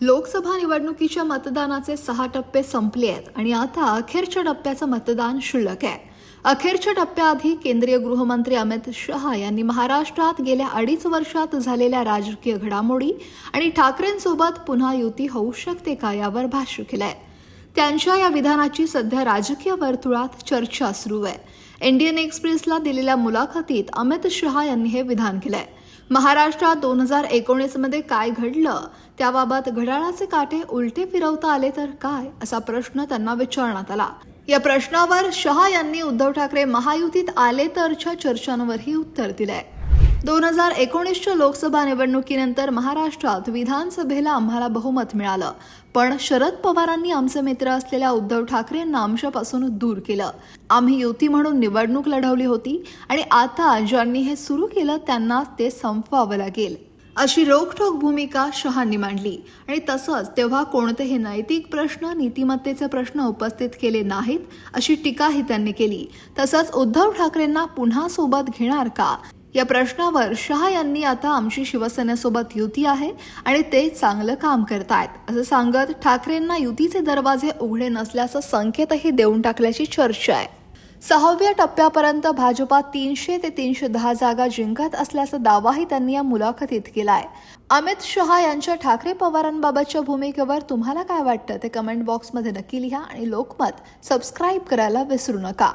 लोकसभा निवडणुकीच्या मतदानाचे सहा टप्पे संपले आहेत आणि आता अखेरच्या टप्प्याचं मतदान शुल्लक आहे. अखेरच्या टप्प्याआधी केंद्रीय गृहमंत्री अमित शहा यांनी महाराष्ट्रात गेल्या अडीच वर्षात झालेल्या राजकीय घडामोडी आणि ठाकरेंसोबत पुन्हा युती होऊ शकते का यावर भाष्य केलंय. त्यांच्या या विधानाची सध्या राजकीय वर्तुळात चर्चा सुरू आहे. इंडियन एक्सप्रेसला दिलेल्या मुलाखतीत अमित शहा यांनी हे विधान केलंय. महाराष्ट्रात दोन हजार एकोणीसमध्ये काय घडलं? त्याबाबत घड्याळाचे काटे उलटे फिरवता आले तर काय? असा प्रश्न त्यांना विचारण्यात आला. या प्रश्नावर शहा यांनी उद्धव ठाकरे महायुतीत आले तरच्या चर्चांवरही उत्तर दिलंय. दोन हजार एकोणीसच्या लोकसभा निवडणुकीनंतर महाराष्ट्रात विधानसभेला आम्हाला बहुमत मिळालं. पण शरद पवारांनी आमचे मित्र असलेल्या उद्धव ठाकरेंना आमच्यापासून दूर केलं. आम्ही युती म्हणून निवडणूक लढवली होती आणि आता ज्यांनी हे सुरू केलं त्यांना ते संपवावं लागेल. अशी रोखठोक भूमिका शहांनी मांडली. आणि तसंच तेव्हा कोणतेही नैतिक प्रश्न नीतिमत्तेचे प्रश्न उपस्थित केले नाहीत अशी टीकाही त्यांनी केली. तसंच उद्धव ठाकरेंना पुन्हा सोबत घेणार का? या प्रश्नावर शहा यांनी आता आमची शिवसेनेसोबत युती आहे आणि ते चांगलं काम करतायत. असं सांगत ठाकरेंना युतीचे दरवाजे उघडे नसल्याचा संकेतही देऊन टाकल्याची चर्चा आहे. सहाव्या टप्प्यापर्यंत भाजपा तीनशे ते तीनशे दहा जागा जिंकत असल्याचा दावाही त्यांनी या मुलाखतीत केलाय. अमित शहा यांच्या ठाकरे पवारांबाबतच्या भूमिकेवर तुम्हाला काय वाटतं? ते कमेंट बॉक्समध्ये नक्की लिहा आणि लोकमत सबस्क्राईब करायला विसरू नका.